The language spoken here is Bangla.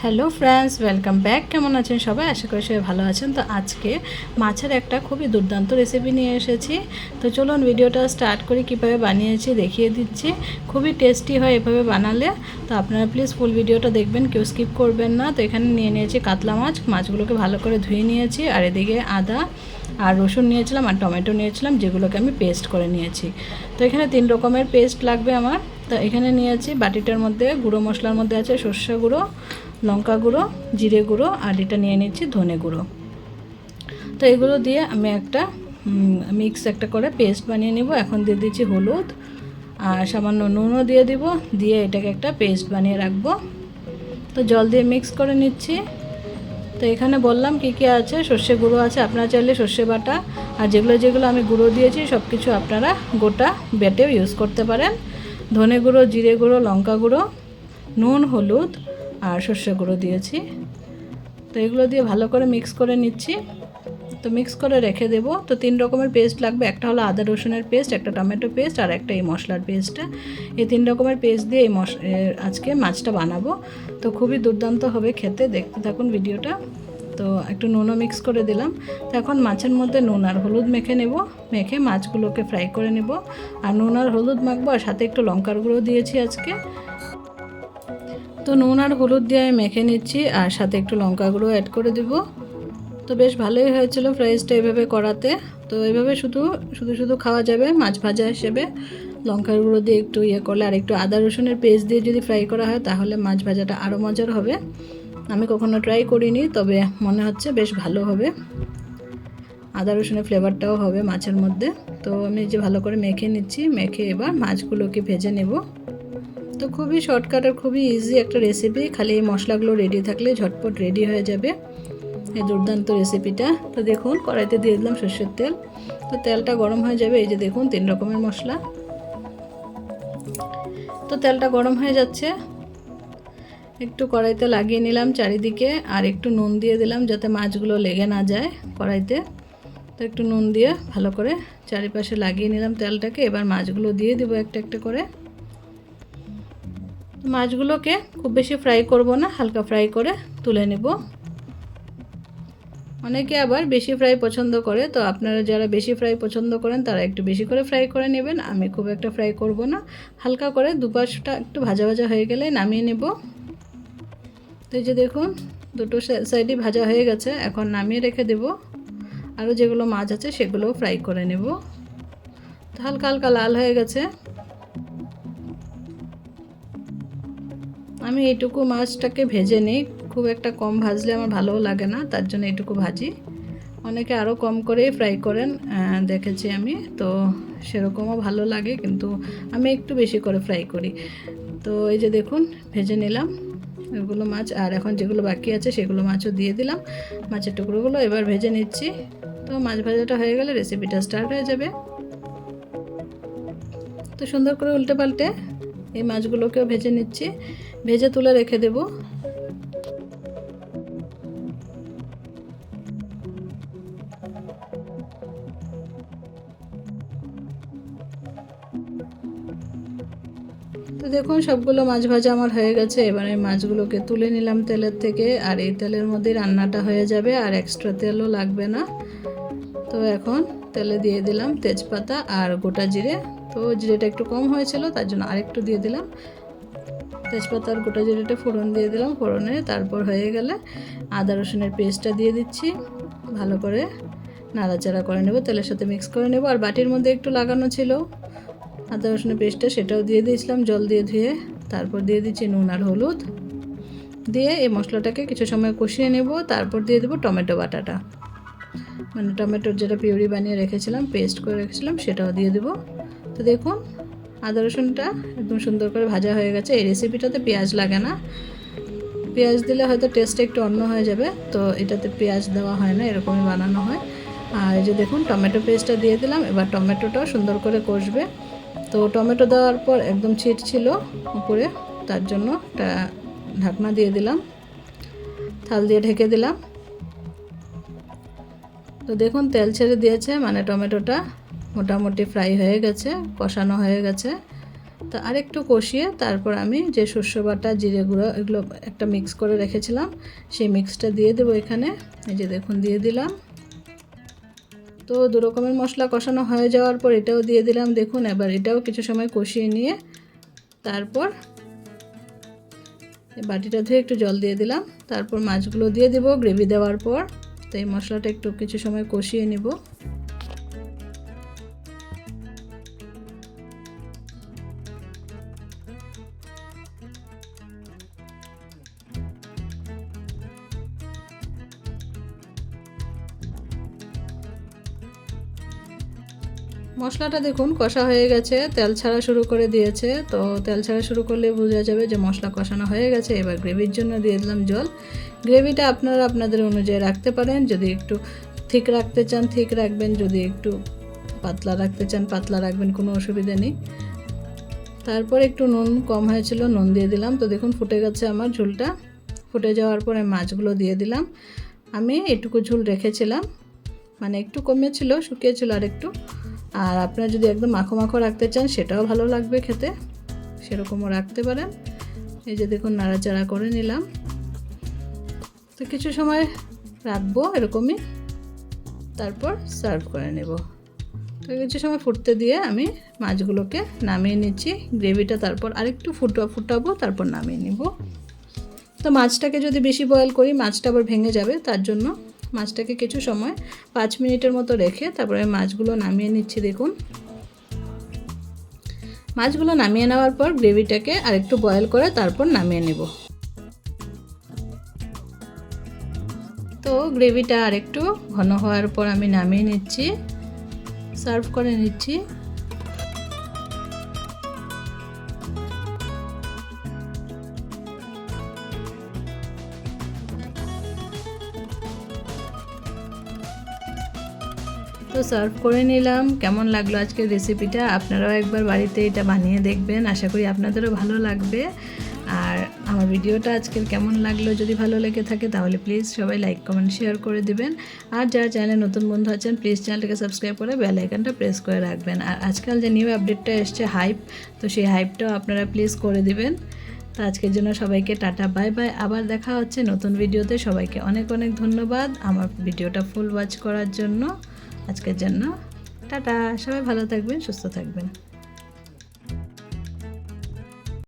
হ্যালো ফ্রেন্ডস ওয়েলকাম ব্যাক কেমন আছেন সবাই? আশা করি সবাই ভালো আছেন। তো আজকে মাছের একটা খুবই দুর্দান্ত রেসিপি নিয়ে এসেছি। তো চলুন ভিডিওটা স্টার্ট করে, কীভাবে বানিয়েছি দেখিয়ে দিচ্ছি। খুবই টেস্টি হয় এভাবে বানালে। তো আপনারা প্লিজ ফুল ভিডিওটা দেখবেন, কেউ স্কিপ করবেন না। তো এখানে নিয়ে নিয়েছি কাতলা মাছ। মাছগুলোকে ভালো করে ধুয়ে নিয়েছি। আর এদিকে আদা আর রসুন নিয়েছিলাম আর টমেটো নিয়েছিলাম, যেগুলোকে আমি পেস্ট করে নিয়েছি। তো এখানে তিন রকমের পেস্ট লাগবে আমার। তো এখানে নিয়েছি বাটিটার মধ্যে গুঁড়ো মশলার মধ্যে আছে সর্ষে গুঁড়ো লঙ্কা গুঁড়ো, জিরে গুঁড়ো আর এটা নিয়ে নিচ্ছি ধনে গুঁড়ো। তো এগুলো দিয়ে আমি একটা মিক্স একটা করে পেস্ট বানিয়ে নেব। এখন দিয়ে দিচ্ছি হলুদ আর সামান্য নুনও দিয়ে দিব। দিয়ে এটাকে একটা পেস্ট বানিয়ে রাখব। তো জল দিয়ে মিক্স করে নিচ্ছি। তো এখানে বললাম কি কি আছে? সর্ষে গুঁড়ো আছে, আপনারা চাইলে সর্ষে বাটা আর যেগুলো যেগুলো আমি গুঁড়ো দিয়েছি সব কিছু আপনারা গোটা বেটেও ইউজ করতে পারেন। ধনে গুঁড়ো, জিরে গুঁড়ো, লঙ্কা গুঁড়ো, নুন, হলুদ আর সর্ষে গুঁড়ো দিয়েছি। তো এগুলো দিয়ে ভালো করে মিক্স করে নিচ্ছি। তো মিক্স করে রেখে দেব। তো তিন রকমের পেস্ট লাগবে। একটা হলো আদা রসুনের পেস্ট একটা টমেটো পেস্ট আর একটা এই মশলার পেস্টটা এই তিন রকমের পেস্ট দিয়ে এই মশ আজকে মাছটা বানাবো। তো খুবই দুর্দান্ত হবে খেতে। দেখতে থাকুন ভিডিওটা। তো একটু নুনও মিক্স করে দিলাম। তো এখন মাছের মধ্যে নুন আর হলুদ মেখে নেব। মেখে মাছগুলোকে ফ্রাই করে নেব। আর নুন আর হলুদ মাখবো, আর সাথে একটু লঙ্কার গুঁড়ো দিয়েছি আজকে। তো নুন আর হলুদ দিয়ে আমি মেখে নিচ্ছি, আর সাথে একটু লঙ্কা গুঁড়ো অ্যাড করে দেব। তো বেশ ভালোই হয়েছিল ফ্রাইসটা এভাবে করাতে। তো এইভাবে শুধু শুধু শুধু খাওয়া যাবে মাছ ভাজা হিসেবে। লঙ্কার গুঁড়ো দিয়ে একটু ইয়ে করলে, আর একটু আদা রসুনের পেস্ট দিয়ে যদি ফ্রাই করা হয়, তাহলে মাছ ভাজাটা আরও মজার হবে। আমি কখনো ট্রাই করিনি, তবে মনে হচ্ছে বেশ ভালো হবে। আদা রসুনের ফ্লেভারটাও হবে মাছের মধ্যে। তো আমি যে ভালো করে মেখে নিচ্ছি, মেখে এবার মাছগুলোকে ভেজে নেব। তো খুবই শর্টকাট আর খুবই ইজি একটা রেসিপি খালি এই মশলাগুলো রেডি থাকলে ঝটপট রেডি হয়ে যাবে। এই দুর্দান্ত রেসিপিটা তো দেখুন, কড়াইতে দিয়ে দিলাম সর্ষের তেল। তো তেলটা গরম হয়ে যাবে। এই যে দেখুন, তিন রকমের মশলা। তো তেলটা গরম হয়ে যাচ্ছে। একটু কড়াইতে লাগিয়ে নিলাম চারিদিকে আর একটু নুন দিয়ে দিলাম যাতে মাছগুলো লেগে না যায় কড়াইতে। তো একটু নুন দিয়ে ভালো করে চারিপাশে লাগিয়ে নিলাম তেলটাকে। এবার মাছগুলো দিয়ে দিব একটা একটা করে। মাছগুলোকে খুব বেশি ফ্রাই করব না, হালকা ফ্রাই করে তুলে নেব। অনেকে আবার বেশি ফ্রাই পছন্দ করে, তো আপনারা যারা বেশি ফ্রাই পছন্দ করেন, তারা একটু বেশি করে ফ্রাই করে নেবেন। আমি খুব একটা ফ্রাই করব না, হালকা করে দুপাশটা একটু ভাজা ভাজা হয়ে গেলে নামিয়ে নেব। তো এই যে দেখুন, দুটো সাইডই ভাজা হয়ে গেছে, এখন নামিয়ে রেখে দেব। আরও যেগুলো মাছ আছে, সেগুলোও ফ্রাই করে নেব। তো হালকা হালকা লাল হয়ে গেছে। আমি এইটুকু মাছটাকে ভেজে নিই। খুব একটা কম ভাজলে আমার ভালোও লাগে না, তার জন্য এইটুকু ভাজি। অনেকে আরও কম করেই ফ্রাই করেন দেখেছি আমি। তো সেরকমও ভালো লাগে, কিন্তু আমি একটু বেশি করে ফ্রাই করি। তো এই যে দেখুন, ভেজে নিলাম এগুলো মাছ। আর এখন যেগুলো বাকি আছে, সেগুলো মাছও দিয়ে দিলাম। মাছের টুকরোগুলো এবার ভেজে নিচ্ছি। তো মাছ ভাজাটা হয়ে গেলে রেসিপিটা স্টার্ট হয়ে যাবে। তো সুন্দর করে উল্টে পাল্টে এই মাছগুলোকেও ভেজে নিচ্ছি। ভেজে তুলে রেখে দেব। তো দেখুন, সবগুলো মাছ ভাজা আমার হয়ে গেছে। এবার এই মাছগুলোকে তুলে নিলাম তেলের থেকে। আর এই তেলের মধ্যে রান্নাটা হয়ে যাবে। আর এক্সট্রা তেলও লাগবে না। এখন। তেলে দিয়ে দিলাম তেজপাতা আর গোটা জিরে। তো জিরেটা একটু কম হয়েছিল, তার জন্য আরেকটু দিয়ে দিলাম। তেজপাতার গোটা জিরেটা ফোড়ন দিয়ে দিলাম, ফোড়নে। তারপর হয়ে গেলে আদা রসুনের পেস্টটা দিয়ে দিচ্ছি। ভালো করে নাড়াচাড়া করে নেব, তেলের সাথে মিক্স করে নেব। আর বাটির মধ্যে একটু লাগানো ছিল। আদা রসুনের পেস্টটা সেটাও দিয়ে দিয়েছিলাম, জল দিয়ে ধুয়ে। তারপর দিয়ে দিচ্ছি নুন আর হলুদ। দিয়ে এই মশলাটাকে কিছু সময় কষিয়ে নেব। তারপর দিয়ে দেবো টমেটো বাটাটা। মানে টমেটোর যেটা পিউরি বানিয়ে রেখেছিলাম পেস্ট করে রেখেছিলাম, সেটাও দিয়ে দেবো। তো দেখুন, আদা রসুনটা একদম সুন্দর করে ভাজা হয়ে গেছে। এই রেসিপিটাতে পেঁয়াজ লাগে না। পেঁয়াজ দিলে হয়তো টেস্টটা একটু অন্য হয়ে যাবে, তো এটাতে পেঁয়াজ দেওয়া হয় না, এরকমই বানানো হয়। আর এই যে দেখুন, টমেটো পেস্টটা দিয়ে দিলাম, এবার টমেটোটাও সুন্দর করে কষবে। তো টমেটো দেওয়ার পর একদম ছিট ছিল উপরে, তার জন্য একটা ঢাকনা দিয়ে দিলাম। থাল দিয়ে ঢেকে দিলাম। তো দেখুন, তেল ছেড়ে দিয়েছে মানে টমেটোটা মোটামুটি ফ্রাই হয়ে গেছে, কষানো হয়ে গেছে। তো আরেকটু কষিয়ে তারপর আমি যে শস্য বাটা, জিরে গুঁড়ো, এগুলো একটা মিক্স করে রেখেছিলাম, সেই মিক্সটা দিয়ে দেবো এখানে। এই যে দেখুন, দিয়ে দিলাম। তো দু রকমের মশলা কষানো হয়ে যাওয়ার পর এটাও দিয়ে দিলাম। দেখুন, এবার এটাও কিছু সময় কষিয়ে নিয়ে তারপর বাটিটা ধুয়ে একটু জল দিয়ে দিলাম। তারপর মাছগুলো দিয়ে দেবো গ্রেভি দেওয়ার পর। তো এই মশলাটা একটু কিছু সময় কষিয়ে নিব। মশলাটা দেখুন, কষা হয়ে গেছে, তেল ছাড়া শুরু করে দিয়েছে। তো তেল ছাড়া শুরু করলে বোঝা যাবে যে মশলা কষানো হয়ে গেছে, এবার গ্রেভির জন্য দিয়ে দিলাম জল। গ্রেভিটা আপনারা আপনাদের অনুযায়ী রাখতে পারেন। যদি একটু ঠিক রাখতে চান, ঠিক রাখবেন। যদি একটু পাতলা রাখতে চান, পাতলা রাখবেন, কোনো অসুবিধা নেই। তারপর একটু নুন কম হয়েছিল, নুন দিয়ে দিলাম। তো দেখুন, ফুটে গেছে আমার ঝোলটা। ফুটে যাওয়ার পরে মাছগুলো দিয়ে দিলাম। আমি এটুকু ঝোল রেখেছিলাম। মানে একটু কমেছিল, শুকিয়েছিল আর একটু আর আপনারা যদি একদম মাখো মাখো রাখতে চান, সেটাও ভালো লাগবে খেতে। সেরকমও রাখতে পারেন। এই যে দেখুন, নাড়াচাড়া করে নিলাম। তো কিছু সময় রাখব এরকমই। তারপর সার্ভ করে নেব। তো কিছু সময় ফুটতে দিয়ে আমি মাছগুলোকে নামিয়ে নিচ্ছি। গ্রেভিটা তারপর আরেকটু ফুটা ফুটাবো, তারপর নামিয়ে নিব। তো মাছটাকে যদি বেশি বয়েল করি, মাছটা আবার ভেঙে যাবে, তার জন্য মাছটাকে কিছু সময় পাঁচ মিনিটের মতো রেখে তারপরে মাছগুলো নামিয়ে নিচ্ছি, দেখুন। মাছগুলো নামিয়ে নেওয়ার পর গ্রেভিটাকে আরেকটু বয়েল করে তারপর নামিয়ে নেব। তো গ্রেভিটা আরেকটু ঘন হওয়ার পর আমি নামিয়ে নিচ্ছি, সার্ভ করে নিচ্ছি। তো সার্ভ করে নিলাম, কেমন লাগল আজকের রেসিপিটা? আপনারাও একবার বাড়িতে এটা বানিয়ে দেখবেন, আশা করি আপনাদেরও ভালো লাগবে। আর আমার ভিডিওটা আজকের কেমন লাগল, যদি ভালো লেগে থাকে তাহলে প্লিজ সবাই লাইক কমেন্ট শেয়ার করে দিবেন। আর যারা চ্যানেলে নতুন বন্ধু আছেন প্লিজ চ্যানেলটাকে সাবস্ক্রাইব করে বেল আইকনটা প্রেস করে রাখবেন। আর আজকাল যে নিউ আপডেটটা এসছে হাইপ তো সেই হাইপটাও আপনারা প্লিজ করে দিবেন। তো আজকের জন্য সবাইকে টাটা বাই বাই আবার দেখা হচ্ছে নতুন ভিডিওতে। সবাইকে অনেক অনেক ধন্যবাদ আমার ভিডিওটা ফুল ওয়াচ করার জন্য। আজকের জন্য টাটা। সবাই ভালো থাকবেন, সুস্থ থাকবেন।